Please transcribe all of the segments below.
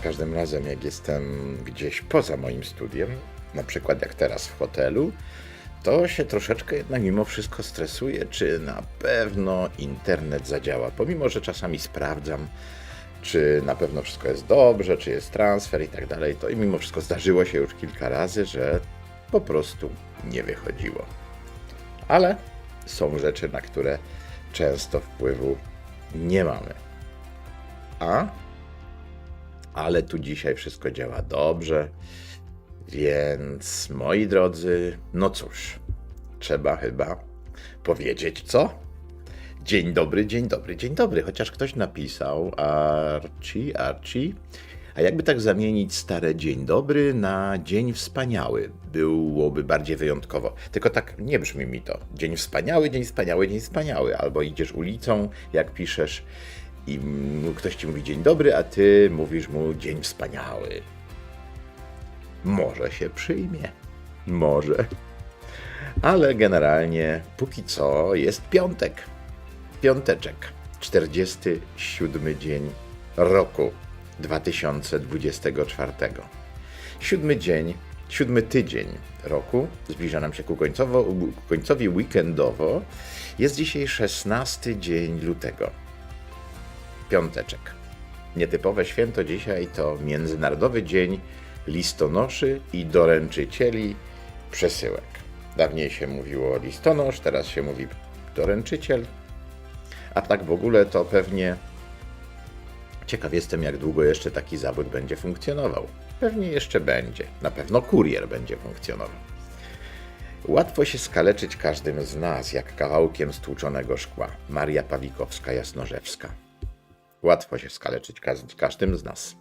każdym razem, jak jestem gdzieś poza moim studiem, na przykład jak teraz w hotelu, to się troszeczkę jednak mimo wszystko stresuję, czy na pewno internet zadziała. Pomimo, że czasami sprawdzam, czy na pewno wszystko jest dobrze, czy jest transfer i tak dalej, to i mimo wszystko zdarzyło się już kilka razy, że po prostu nie wychodziło. Ale są rzeczy, na które często wpływu nie mamy. A ale tu dzisiaj wszystko działa dobrze. Więc moi drodzy, no cóż, trzeba chyba powiedzieć co? Dzień dobry, dzień dobry, dzień dobry. Chociaż ktoś napisał Archie, Archie. A jakby tak zamienić stare dzień dobry na dzień wspaniały? Byłoby bardziej wyjątkowo. Tylko tak nie brzmi mi to. Dzień wspaniały, dzień wspaniały, dzień wspaniały. Albo idziesz ulicą, jak piszesz, i ktoś ci mówi dzień dobry, a ty mówisz mu dzień wspaniały. Może się przyjmie. Może. Ale generalnie póki co jest piątek. Piąteczek. 47 dzień roku 2024. Siódmy dzień, siódmy tydzień roku zbliża nam się ku, końcowo, końcowi weekendowo. Jest dzisiaj 16 dzień lutego. Piąteczek. Nietypowe święto dzisiaj to Międzynarodowy Dzień Listonoszy i Doręczycieli Przesyłek. Dawniej się mówiło listonosz, teraz się mówi doręczyciel. A tak w ogóle to pewnie ciekaw jestem, jak długo jeszcze taki zawód będzie funkcjonował. Pewnie jeszcze będzie. Na pewno kurier będzie funkcjonował. Łatwo się skaleczyć każdym z nas, jak kawałkiem stłuczonego szkła. Maria Pawikowska Jasnorzewska. Łatwo się skaleczyć każ- każdym z nas.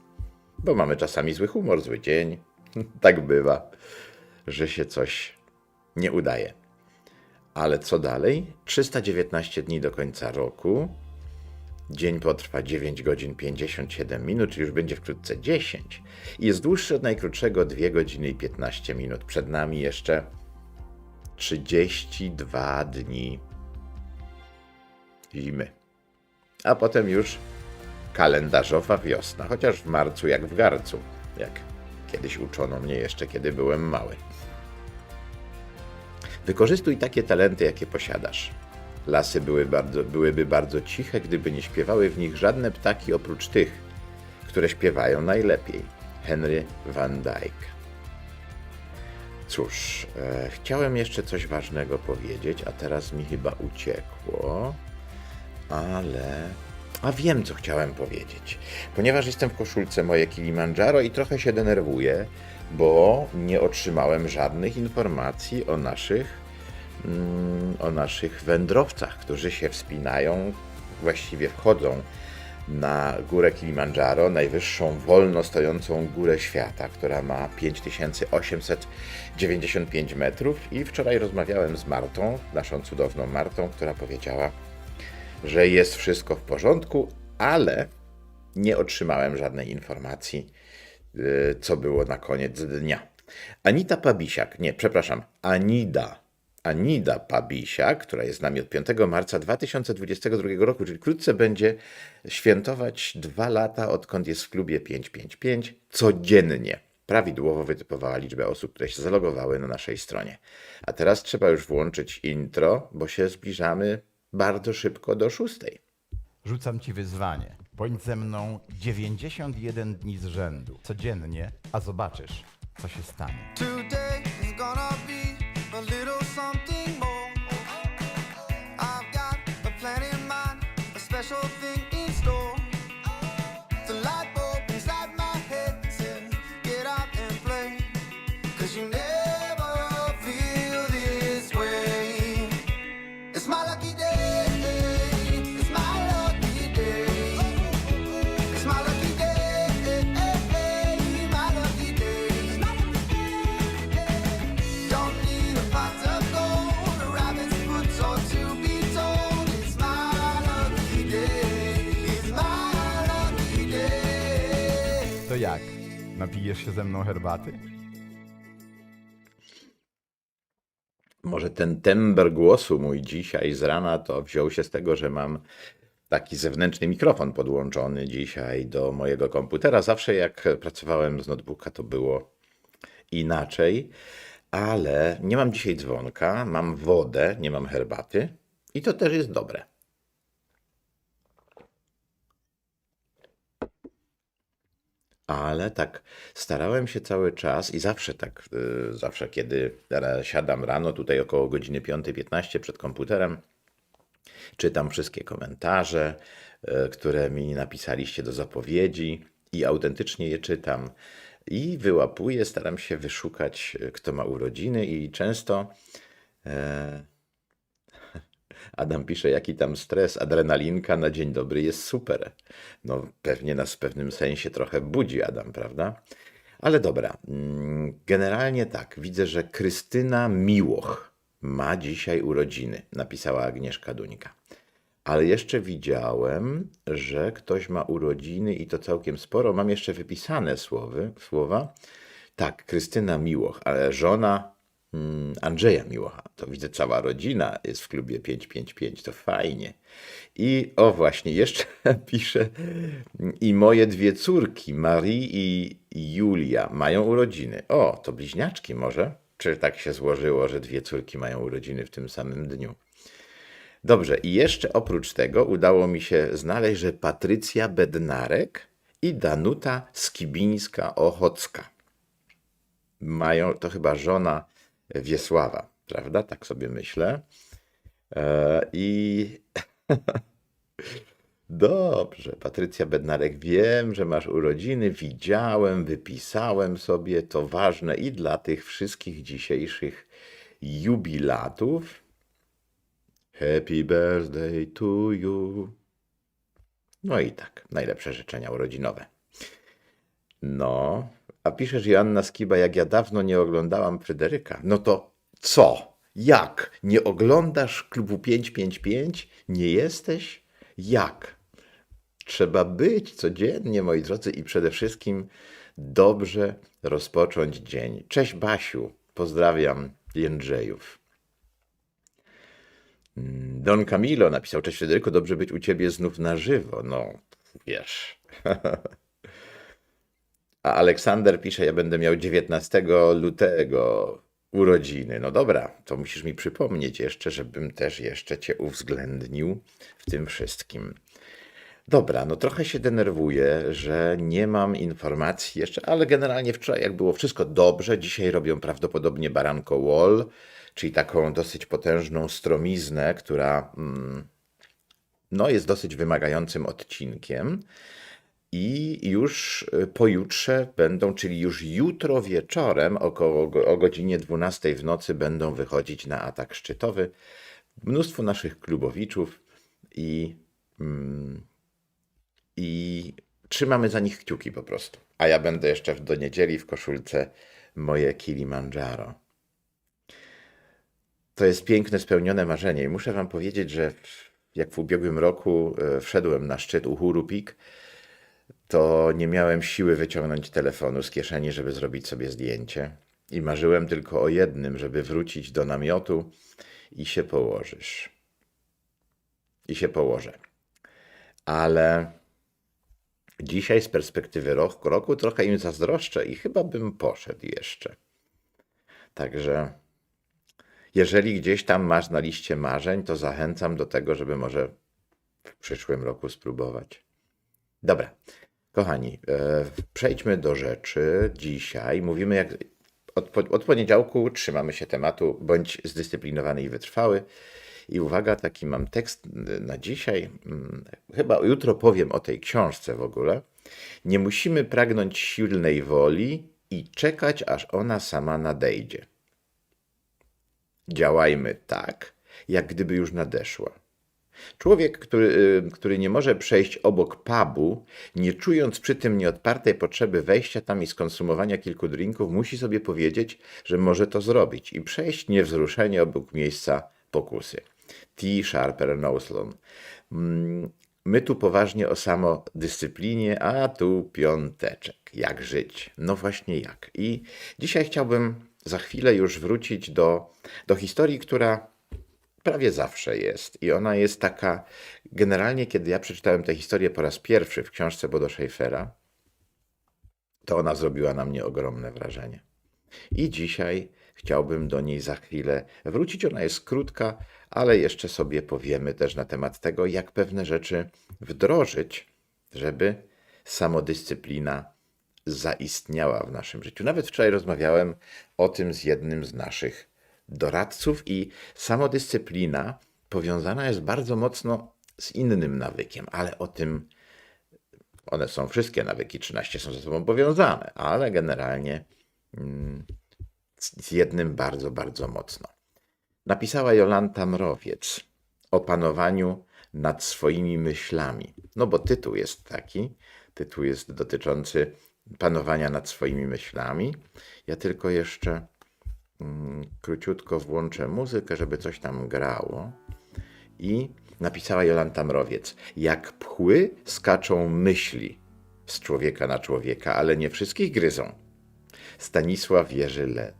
Bo mamy czasami zły humor, zły dzień. tak bywa, że się coś nie udaje. Ale co dalej? 319 dni do końca roku. Dzień potrwa 9 godzin 57 minut, czyli już będzie wkrótce 10. I jest dłuższy od najkrótszego 2 godziny i 15 minut. Przed nami jeszcze 32 dni zimy. A potem już kalendarzowa wiosna, chociaż w marcu jak w garcu, jak kiedyś uczono mnie jeszcze, kiedy byłem mały. Wykorzystuj takie talenty, jakie posiadasz. Lasy były bardzo, byłyby bardzo ciche, gdyby nie śpiewały w nich żadne ptaki oprócz tych, które śpiewają najlepiej. Henry Van Dyke. Cóż, e, chciałem jeszcze coś ważnego powiedzieć, a teraz mi chyba uciekło, ale. A wiem, co chciałem powiedzieć. Ponieważ jestem w koszulce moje Kilimandżaro i trochę się denerwuję, bo nie otrzymałem żadnych informacji o naszych, mm, o naszych wędrowcach, którzy się wspinają, właściwie wchodzą na górę Kilimandżaro, najwyższą wolno stojącą górę świata, która ma 5895 metrów. I wczoraj rozmawiałem z Martą, naszą cudowną Martą, która powiedziała, że jest wszystko w porządku, ale nie otrzymałem żadnej informacji, y, co było na koniec dnia. Anita Pabisiak, nie, przepraszam, Anida. Anida Pabisiak, która jest z nami od 5 marca 2022 roku, czyli wkrótce będzie świętować dwa lata, odkąd jest w klubie 555 codziennie. Prawidłowo wytypowała liczbę osób, które się zalogowały na naszej stronie. A teraz trzeba już włączyć intro, bo się zbliżamy bardzo szybko do szóstej. Rzucam ci wyzwanie. Bądź ze mną 91 dni z rzędu, codziennie, a zobaczysz, co się stanie. Today jak? Napijesz się ze mną herbaty? Może ten tember głosu mój dzisiaj z rana to wziął się z tego, że mam taki zewnętrzny mikrofon podłączony dzisiaj do mojego komputera. Zawsze jak pracowałem z notebooka, to było inaczej, ale nie mam dzisiaj dzwonka, mam wodę, nie mam herbaty i to też jest dobre. Ale tak starałem się cały czas i zawsze tak, y, zawsze kiedy siadam rano, tutaj około godziny 5.15 przed komputerem, czytam wszystkie komentarze, y, które mi napisaliście do zapowiedzi i autentycznie je czytam. I wyłapuję, staram się wyszukać, y, kto ma urodziny, i często e, Adam pisze, jaki tam stres, adrenalinka na dzień dobry jest super. No, pewnie nas w pewnym sensie trochę budzi Adam, prawda? Ale dobra, mm, generalnie tak, widzę, że Krystyna Miłoch ma dzisiaj urodziny, napisała Agnieszka Duńka. Ale jeszcze widziałem, że ktoś ma urodziny i to całkiem sporo. Mam jeszcze wypisane słowy, słowa. Tak, Krystyna Miłoch, ale żona Andrzeja Miłocha. To widzę, cała rodzina jest w klubie 555, to fajnie. I o właśnie, jeszcze pisze, i moje dwie córki, Marie i Julia, mają urodziny. O, to bliźniaczki może? Czy tak się złożyło, że dwie córki mają urodziny w tym samym dniu? Dobrze, i jeszcze oprócz tego udało mi się znaleźć, że Patrycja Bednarek i Danuta Skibińska-Ochocka mają, to chyba żona Wiesława, prawda? Tak sobie myślę. E, I dobrze, Patrycja Bednarek, wiem, że masz urodziny, widziałem, wypisałem sobie, to ważne i dla tych wszystkich dzisiejszych jubilatów. Happy birthday to you. No i tak, najlepsze życzenia urodzinowe. No, a piszesz Joanna Skiba, jak ja dawno nie oglądałam Fryderyka. No to co? Jak? Nie oglądasz klubu 555? Nie jesteś? Jak? Trzeba być codziennie, moi drodzy, i przede wszystkim dobrze rozpocząć dzień. Cześć Basiu, pozdrawiam Jędrzejów. Don Camilo napisał, cześć Fryderyku, dobrze być u ciebie znów na żywo. No, wiesz. A Aleksander pisze, ja będę miał 19 lutego urodziny. No dobra, to musisz mi przypomnieć jeszcze, żebym też jeszcze cię uwzględnił w tym wszystkim. Dobra, no trochę się denerwuję, że nie mam informacji jeszcze, ale generalnie wczoraj jak było wszystko dobrze, dzisiaj robią prawdopodobnie Baranko Wall, czyli taką dosyć potężną stromiznę, która mm, no, jest dosyć wymagającym odcinkiem. I już y, pojutrze będą, czyli już jutro wieczorem, około o godzinie 12 w nocy, będą wychodzić na atak szczytowy mnóstwo naszych klubowiczów i, mm, i trzymamy za nich kciuki po prostu. A ja będę jeszcze do niedzieli w koszulce moje Kilimandżaro. To jest piękne, spełnione marzenie i muszę wam powiedzieć, że jak w ubiegłym roku e, wszedłem na szczyt Uhuru Peak, to nie miałem siły wyciągnąć telefonu z kieszeni, żeby zrobić sobie zdjęcie. I marzyłem tylko o jednym, żeby wrócić do namiotu i się położysz. I się położę. Ale dzisiaj z perspektywy roku, roku trochę im zazdroszczę i chyba bym poszedł jeszcze. Także jeżeli gdzieś tam masz na liście marzeń, to zachęcam do tego, żeby może w przyszłym roku spróbować. Dobra, kochani, e, przejdźmy do rzeczy. Dzisiaj mówimy, jak od, od poniedziałku trzymamy się tematu bądź zdyscyplinowany i wytrwały. I uwaga, taki mam tekst na dzisiaj. Mm, Chyba jutro powiem o tej książce w ogóle. Nie musimy pragnąć silnej woli i czekać, aż ona sama nadejdzie. Działajmy tak, jak gdyby już nadeszła. Człowiek, który, y, który nie może przejść obok pubu, nie czując przy tym nieodpartej potrzeby wejścia tam i skonsumowania kilku drinków, musi sobie powiedzieć, że może to zrobić i przejść niewzruszenie obok miejsca pokusy. T. Sharper Noslon. Mm, My tu poważnie o samodyscyplinie, a tu piąteczek. Jak żyć? No właśnie jak. I dzisiaj chciałbym za chwilę już wrócić do, do historii, która prawie zawsze jest. I ona jest taka, generalnie, kiedy ja przeczytałem tę historię po raz pierwszy w książce Bodo Schaeffera, to ona zrobiła na mnie ogromne wrażenie. I dzisiaj chciałbym do niej za chwilę wrócić. Ona jest krótka, ale jeszcze sobie powiemy też na temat tego, jak pewne rzeczy wdrożyć, żeby samodyscyplina zaistniała w naszym życiu. Nawet wczoraj rozmawiałem o tym z jednym z naszych doradców, i samodyscyplina powiązana jest bardzo mocno z innym nawykiem, ale o tym one są wszystkie nawyki 13 są ze sobą powiązane, ale generalnie mm, z jednym bardzo, bardzo mocno. Napisała Jolanta Mrowiec o panowaniu nad swoimi myślami. No bo tytuł jest taki, tytuł jest dotyczący panowania nad swoimi myślami. Ja tylko jeszcze króciutko włączę muzykę, żeby coś tam grało. I napisała Jolanta Mrowiec: Jak pchły skaczą myśli z człowieka na człowieka, ale nie wszystkich gryzą. Stanisław Jerzy-Lec.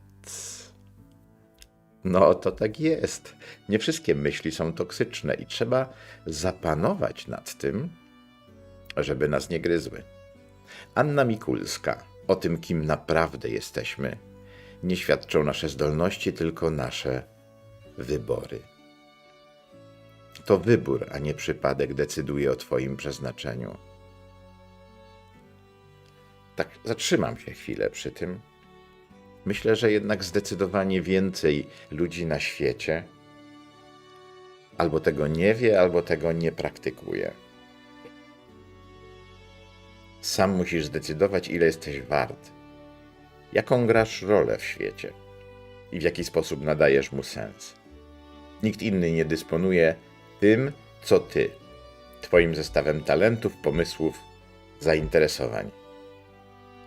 No to tak jest. Nie wszystkie myśli są toksyczne i trzeba zapanować nad tym, żeby nas nie gryzły. Anna Mikulska o tym, kim naprawdę jesteśmy, nie świadczą nasze zdolności, tylko nasze wybory. To wybór, a nie przypadek decyduje o Twoim przeznaczeniu. Tak, zatrzymam się chwilę przy tym. Myślę, że jednak zdecydowanie więcej ludzi na świecie albo tego nie wie, albo tego nie praktykuje. Sam musisz zdecydować, ile jesteś wart, jaką grasz rolę w świecie i w jaki sposób nadajesz mu sens. Nikt inny nie dysponuje tym, co ty, twoim zestawem talentów, pomysłów, zainteresowań.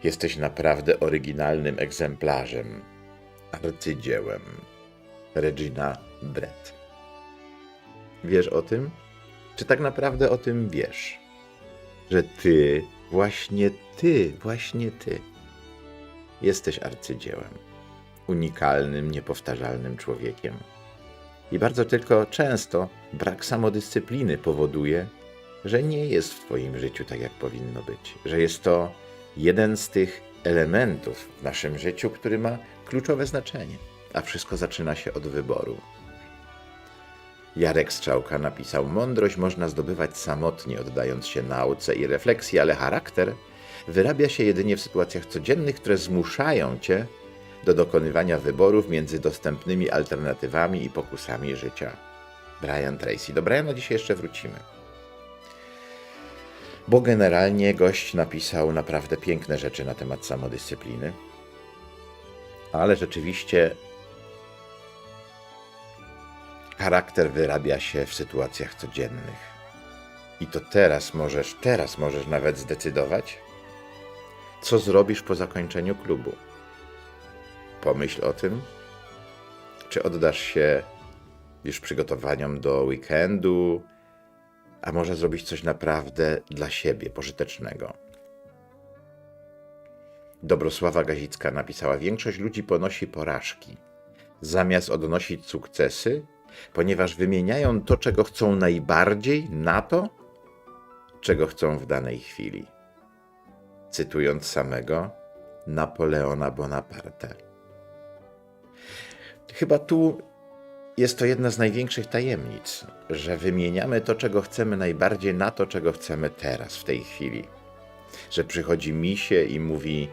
Jesteś naprawdę oryginalnym egzemplarzem, arcydziełem. Regina Brett. Wiesz o tym? Czy tak naprawdę o tym wiesz? Że ty, właśnie ty, właśnie ty, jesteś arcydziełem, unikalnym, niepowtarzalnym człowiekiem. I bardzo tylko często brak samodyscypliny powoduje, że nie jest w Twoim życiu tak, jak powinno być. Że jest to jeden z tych elementów w naszym życiu, który ma kluczowe znaczenie. A wszystko zaczyna się od wyboru. Jarek Strzałka napisał: Mądrość można zdobywać samotnie, oddając się nauce i refleksji, ale charakter wyrabia się jedynie w sytuacjach codziennych, które zmuszają cię do dokonywania wyborów między dostępnymi alternatywami i pokusami życia. Brian Tracy. Do Briana dzisiaj jeszcze wrócimy. Bo generalnie gość napisał naprawdę piękne rzeczy na temat samodyscypliny, ale rzeczywiście charakter wyrabia się w sytuacjach codziennych. I to teraz możesz, teraz możesz nawet zdecydować, co zrobisz po zakończeniu klubu. Pomyśl o tym, czy oddasz się już przygotowaniom do weekendu, a może zrobić coś naprawdę dla siebie, pożytecznego. Dobrosława Gazicka napisała: Większość ludzi ponosi porażki, zamiast odnosić sukcesy, ponieważ wymieniają to, czego chcą najbardziej, na to, czego chcą w danej chwili. Cytując samego Napoleona Bonaparte. Chyba tu jest to jedna z największych tajemnic, że wymieniamy to, czego chcemy najbardziej, na to, czego chcemy teraz, w tej chwili. Że przychodzi mi się i mówi: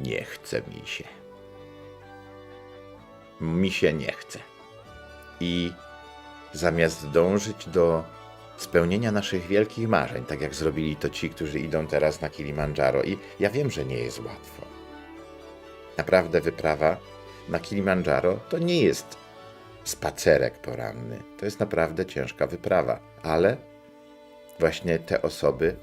Nie chce mi się. Mi się nie chce. I zamiast dążyć do spełnienia naszych wielkich marzeń, tak jak zrobili to ci, którzy idą teraz na Kilimandżaro, i ja wiem, że nie jest łatwo. Naprawdę wyprawa na Kilimandżaro to nie jest spacerek poranny. To jest naprawdę ciężka wyprawa, ale właśnie te osoby,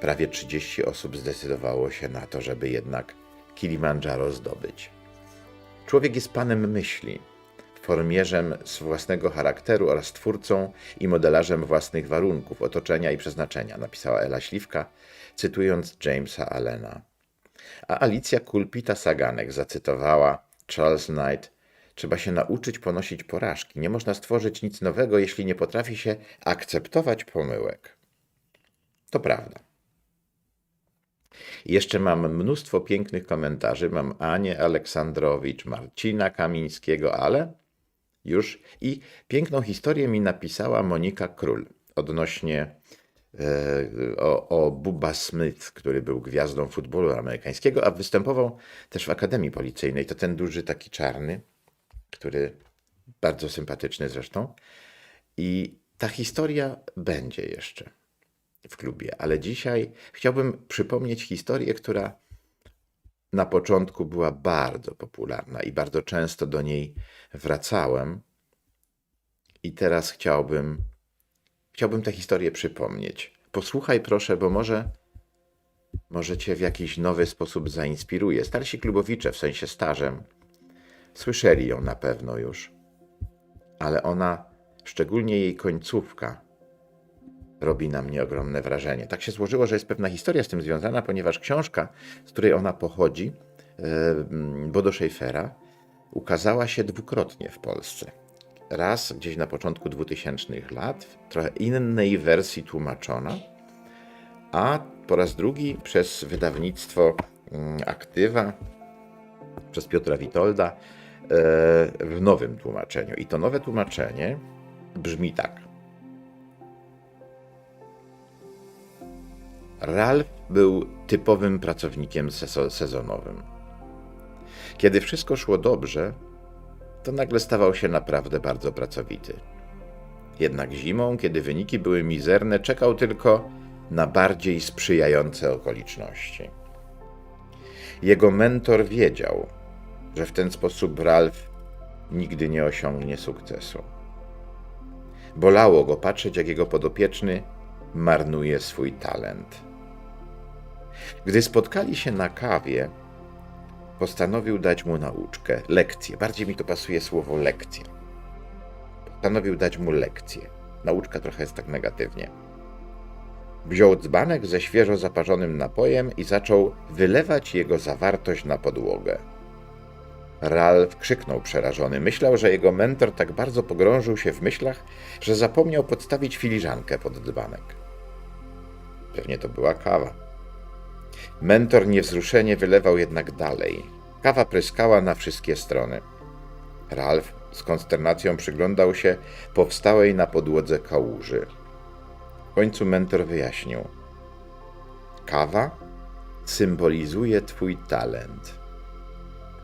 prawie 30 osób zdecydowało się na to, żeby jednak Kilimandżaro zdobyć. Człowiek jest panem myśli, formierzem z własnego charakteru oraz twórcą i modelarzem własnych warunków, otoczenia i przeznaczenia, napisała Ela Śliwka, cytując Jamesa Allena. A Alicja Kulpita Saganek zacytowała Charles Knight Trzeba się nauczyć ponosić porażki. Nie można stworzyć nic nowego, jeśli nie potrafi się akceptować pomyłek. To prawda. Jeszcze mam mnóstwo pięknych komentarzy. Mam Anię Aleksandrowicz, Marcina Kamińskiego, ale już i piękną historię mi napisała Monika Król odnośnie e, o, o Bubba Smith, który był gwiazdą futbolu amerykańskiego, a występował też w Akademii Policyjnej. To ten duży taki czarny, który bardzo sympatyczny zresztą. I ta historia będzie jeszcze w klubie, ale dzisiaj chciałbym przypomnieć historię, która na początku była bardzo popularna i bardzo często do niej wracałem. I teraz chciałbym, chciałbym tę historię przypomnieć. Posłuchaj proszę, bo może, może cię w jakiś nowy sposób zainspiruje. Starsi klubowicze, w sensie starzem, słyszeli ją na pewno już, ale ona, szczególnie jej końcówka, robi na mnie ogromne wrażenie. Tak się złożyło, że jest pewna historia z tym związana, ponieważ książka, z której ona pochodzi, e, mm, Bodo Schaeffera, ukazała się dwukrotnie w Polsce. Raz gdzieś na początku 2000 lat, w trochę innej wersji tłumaczona, a po raz drugi przez wydawnictwo mm, Aktywa, przez Piotra Witolda e, w nowym tłumaczeniu. I to nowe tłumaczenie brzmi tak. Ralph był typowym pracownikiem sezo- sezonowym. Kiedy wszystko szło dobrze, to nagle stawał się naprawdę bardzo pracowity. Jednak zimą, kiedy wyniki były mizerne, czekał tylko na bardziej sprzyjające okoliczności. Jego mentor wiedział, że w ten sposób Ralph nigdy nie osiągnie sukcesu. Bolało go patrzeć, jak jego podopieczny marnuje swój talent. Gdy spotkali się na kawie, postanowił dać mu nauczkę, lekcję. Bardziej mi to pasuje słowo lekcja. Postanowił dać mu lekcję. Nauczka trochę jest tak negatywnie. Wziął dzbanek ze świeżo zaparzonym napojem i zaczął wylewać jego zawartość na podłogę. Ralph krzyknął przerażony. Myślał, że jego mentor tak bardzo pogrążył się w myślach, że zapomniał podstawić filiżankę pod dzbanek. Pewnie to była kawa. Mentor niewzruszenie wylewał jednak dalej. Kawa pryskała na wszystkie strony. Ralph z konsternacją przyglądał się powstałej na podłodze kałuży. W końcu mentor wyjaśnił. Kawa symbolizuje twój talent.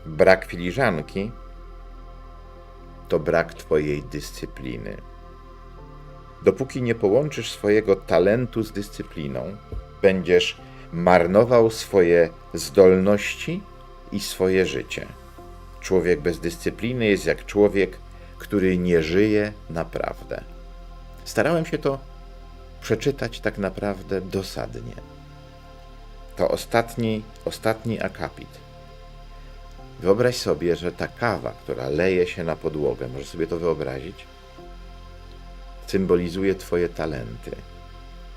Brak filiżanki to brak twojej dyscypliny. Dopóki nie połączysz swojego talentu z dyscypliną, będziesz marnował swoje zdolności i swoje życie. Człowiek bez dyscypliny jest jak człowiek, który nie żyje naprawdę. Starałem się to przeczytać tak naprawdę dosadnie. To ostatni, ostatni akapit. Wyobraź sobie, że ta kawa, która leje się na podłogę, możesz sobie to wyobrazić, symbolizuje Twoje talenty.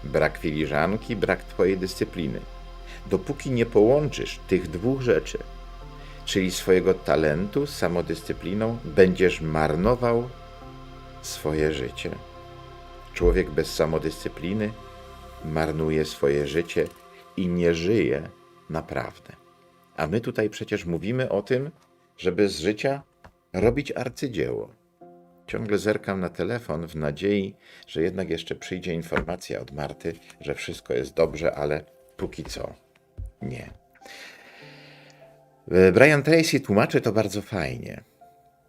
Brak filiżanki, brak Twojej dyscypliny. Dopóki nie połączysz tych dwóch rzeczy, czyli swojego talentu z samodyscypliną, będziesz marnował swoje życie. Człowiek bez samodyscypliny marnuje swoje życie i nie żyje naprawdę. A my tutaj przecież mówimy o tym, żeby z życia robić arcydzieło. Ciągle zerkam na telefon w nadziei, że jednak jeszcze przyjdzie informacja od Marty, że wszystko jest dobrze, ale póki co nie. E, Brian Tracy tłumaczy to bardzo fajnie.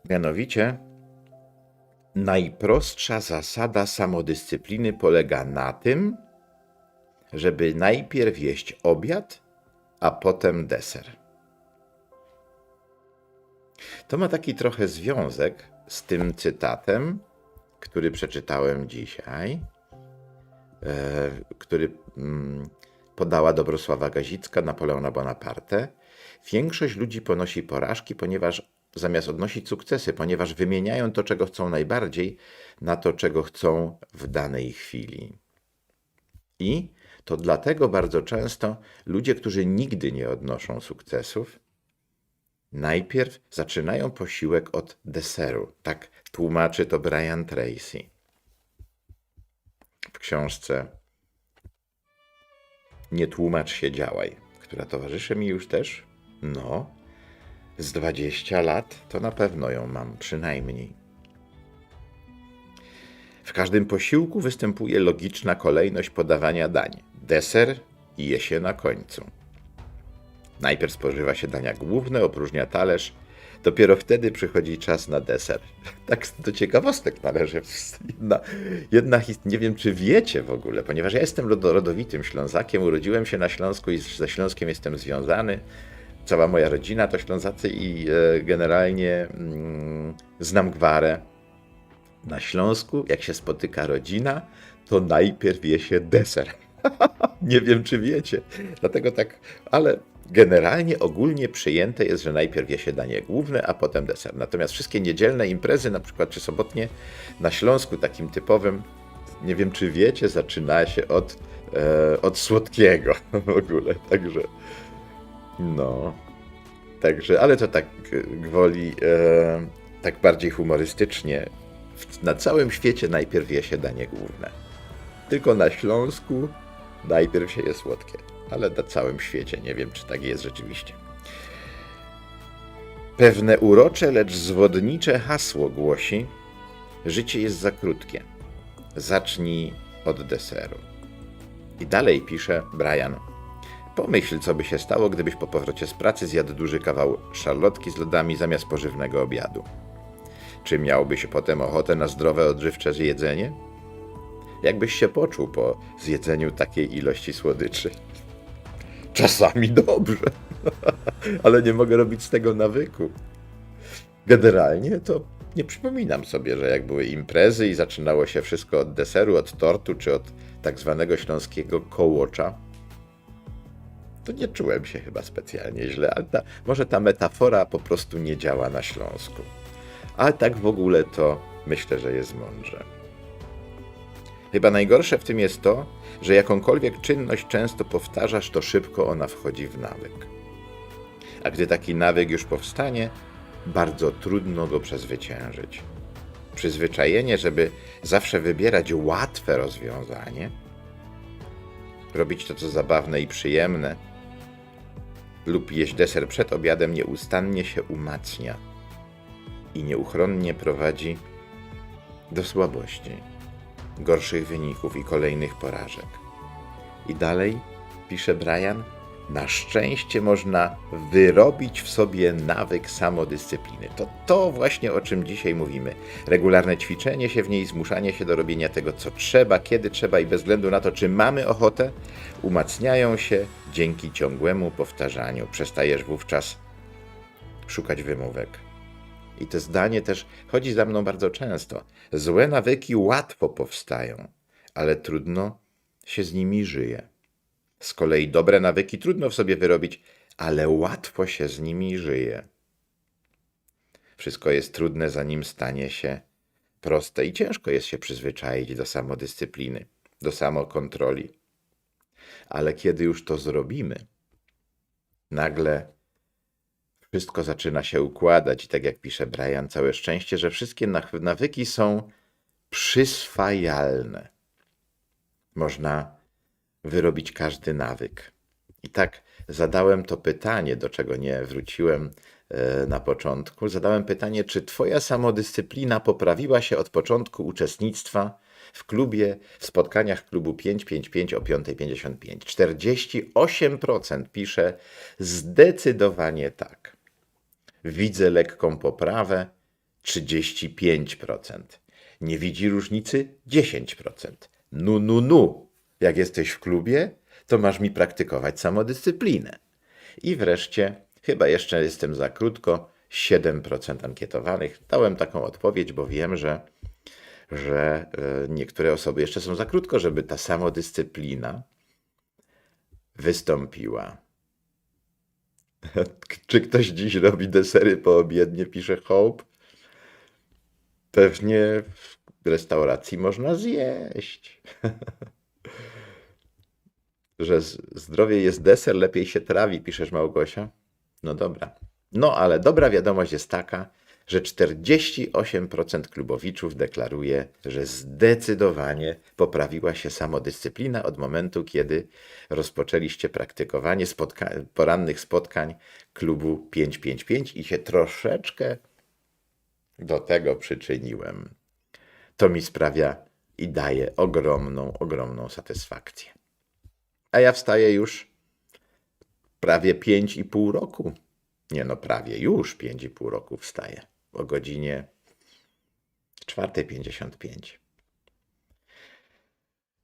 Mianowicie, najprostsza zasada samodyscypliny polega na tym, żeby najpierw jeść obiad, a potem deser. To ma taki trochę związek z tym cytatem, który przeczytałem dzisiaj, e, który mm, podała Dobrosława Gazicka, Napoleona Bonaparte. Większość ludzi ponosi porażki, ponieważ zamiast odnosić sukcesy, ponieważ wymieniają to, czego chcą najbardziej, na to, czego chcą w danej chwili. I to dlatego bardzo często ludzie, którzy nigdy nie odnoszą sukcesów, najpierw zaczynają posiłek od deseru. Tak tłumaczy to Brian Tracy w książce Nie tłumacz się, działaj, która towarzyszy mi już też, no, z 20 lat, to na pewno ją mam, przynajmniej. W każdym posiłku występuje logiczna kolejność podawania dań. Deser i je się na końcu. Najpierw spożywa się dania główne, opróżnia talerz, dopiero wtedy przychodzi czas na deser. Tak do ciekawostek należy. Jedna, jedna nie wiem czy wiecie w ogóle, ponieważ ja jestem rodo- rodowitym Ślązakiem, urodziłem się na Śląsku i ze Śląskiem jestem związany. Cała moja rodzina to Ślązacy i e, generalnie mm, znam gwarę. Na Śląsku, jak się spotyka rodzina, to najpierw je się deser. Nie wiem, czy wiecie. Dlatego tak, ale generalnie ogólnie przyjęte jest, że najpierw je się danie główne, a potem deser. Natomiast wszystkie niedzielne imprezy, na przykład czy sobotnie na Śląsku takim typowym, nie wiem, czy wiecie, zaczyna się od, e, od słodkiego w ogóle. Także, no. Także, ale to tak gwoli, e, tak bardziej humorystycznie. Na całym świecie najpierw je się danie główne. Tylko na Śląsku najpierw się je słodkie. Ale na całym świecie nie wiem, czy tak jest rzeczywiście. Pewne urocze, lecz zwodnicze hasło głosi: Życie jest za krótkie. Zacznij od deseru. I dalej pisze Brian. Pomyśl, co by się stało, gdybyś po powrocie z pracy zjadł duży kawał szarlotki z lodami zamiast pożywnego obiadu. Czy miałbyś potem ochotę na zdrowe, odżywcze jedzenie? Jakbyś się poczuł po zjedzeniu takiej ilości słodyczy? Czasami dobrze, ale nie mogę robić z tego nawyku. Generalnie to nie przypominam sobie, że jak były imprezy i zaczynało się wszystko od deseru, od tortu czy od tak zwanego śląskiego kołocza, to nie czułem się chyba specjalnie źle, ale ta, może ta metafora po prostu nie działa na Śląsku. Ale tak w ogóle to myślę, że jest mądrze. Chyba najgorsze w tym jest to, że jakąkolwiek czynność często powtarzasz, to szybko ona wchodzi w nawyk. A gdy taki nawyk już powstanie, bardzo trudno go przezwyciężyć. Przyzwyczajenie, żeby zawsze wybierać łatwe rozwiązanie, robić to, co zabawne i przyjemne, lub jeść deser przed obiadem, nieustannie się umacnia i nieuchronnie prowadzi do słabości, gorszych wyników i kolejnych porażek. I dalej pisze Brian, na szczęście można wyrobić w sobie nawyk samodyscypliny. To to właśnie o czym dzisiaj mówimy. Regularne ćwiczenie się w niej, zmuszanie się do robienia tego, co trzeba, kiedy trzeba i bez względu na to, czy mamy ochotę, umacniają się dzięki ciągłemu powtarzaniu. Przestajesz wówczas szukać wymówek. I to zdanie też chodzi za mną bardzo często. Złe nawyki łatwo powstają, ale trudno się z nimi żyje. Z kolei dobre nawyki trudno w sobie wyrobić, ale łatwo się z nimi żyje. Wszystko jest trudne, zanim stanie się proste i ciężko jest się przyzwyczaić do samodyscypliny, do samokontroli. Ale kiedy już to zrobimy, nagle wszystko zaczyna się układać i tak jak pisze Brian, całe szczęście, że wszystkie nawyki są przyswajalne. Można wyrobić każdy nawyk. I tak zadałem to pytanie, do czego nie wróciłem e, na początku. Zadałem pytanie, czy Twoja samodyscyplina poprawiła się od początku uczestnictwa w klubie, w spotkaniach klubu 555 o 5.55? 48% pisze zdecydowanie tak. Widzę lekką poprawę 35%. Nie widzi różnicy 10%. Nu, nu, nu. Jak jesteś w klubie, to masz mi praktykować samodyscyplinę. I wreszcie, chyba jeszcze jestem za krótko, 7% ankietowanych. Dałem taką odpowiedź, bo wiem, że, że e, niektóre osoby jeszcze są za krótko, żeby ta samodyscyplina wystąpiła. Czy ktoś dziś robi desery poobiednie, pisze Hope? Pewnie w restauracji można zjeść. Że zdrowie jest deser, lepiej się trawi, piszesz Małgosia? No dobra. No ale dobra wiadomość jest taka, że 48% klubowiczów deklaruje, że zdecydowanie poprawiła się samodyscyplina od momentu, kiedy rozpoczęliście praktykowanie spotka- porannych spotkań klubu 555 i się troszeczkę do tego przyczyniłem. To mi sprawia i daje ogromną, ogromną satysfakcję. A ja wstaję już prawie 5,5 roku. Nie no, prawie już 5,5 roku wstaję. O godzinie 4.55.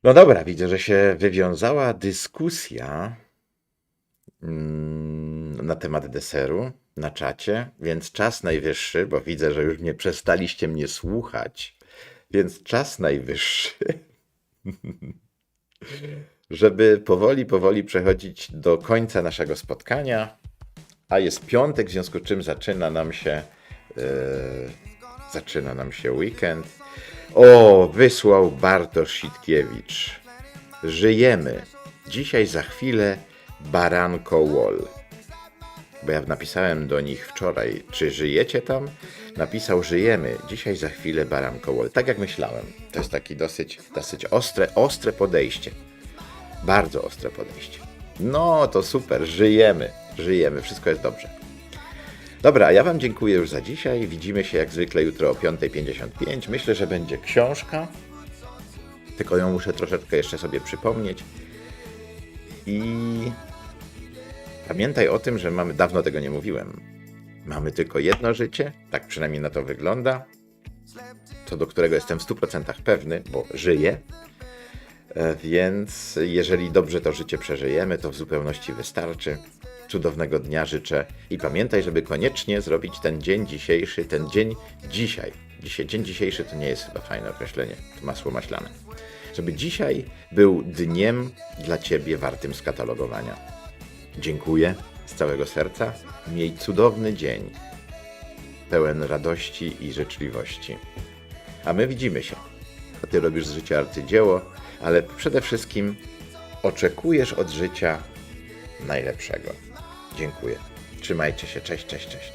No dobra, widzę, że się wywiązała dyskusja mm, na temat deseru na czacie, więc czas najwyższy, bo widzę, że już nie przestaliście mnie słuchać, więc czas najwyższy, żeby powoli, powoli przechodzić do końca naszego spotkania, a jest piątek, w związku z czym zaczyna nam się zaczyna nam się weekend. O, wysłał Bartosz Sitkiewicz. Żyjemy. Dzisiaj za chwilę Baranko Wall. Bo ja napisałem do nich wczoraj, czy żyjecie tam? Napisał, żyjemy. Dzisiaj za chwilę Baranko Wall. Tak jak myślałem. To jest taki dosyć, dosyć ostre, ostre podejście. Bardzo ostre podejście. No to super, żyjemy, żyjemy, wszystko jest dobrze. Dobra, ja Wam dziękuję już za dzisiaj. Widzimy się jak zwykle jutro o 5.55. Myślę, że będzie książka, tylko ją muszę troszeczkę jeszcze sobie przypomnieć. I pamiętaj o tym, że mamy, dawno tego nie mówiłem, mamy tylko jedno życie, tak przynajmniej na to wygląda, co do którego jestem w 100% pewny, bo żyję. E, Więc jeżeli dobrze to życie przeżyjemy, to w zupełności wystarczy. Cudownego dnia życzę i pamiętaj, żeby koniecznie zrobić ten dzień dzisiejszy, ten dzień dzisiaj. dzisiaj dzień dzisiejszy to nie jest chyba fajne określenie, to masło maślane. Żeby dzisiaj był dniem dla Ciebie wartym skatalogowania. Dziękuję z całego serca. Miej cudowny dzień, pełen radości i życzliwości. A my widzimy się. A ty robisz z życia arcydzieło, ale przede wszystkim oczekujesz od życia najlepszego. Dziękuję. Trzymajcie się. Cześć, cześć, cześć.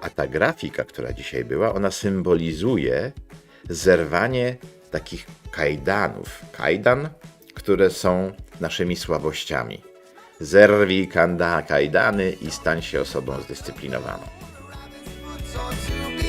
A ta grafika, która dzisiaj była, ona symbolizuje zerwanie takich kajdanów. Kajdan, które są naszymi słabościami. Zerwij kanda kajdany i stań się osobą zdyscyplinowaną. so to be